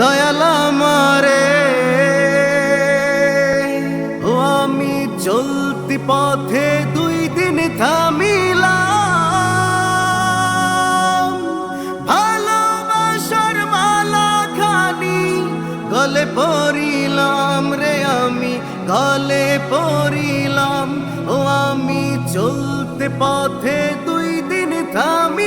দয়াল আমারে। ও আমি চলতি পথে দুই দিন থামিলাম। ভালোবাসার মালা খানি গলে পড়িলাম রে আমি, গলে পড়িলাম। ও আমি চলতে পথে দুই দিন থামিলাম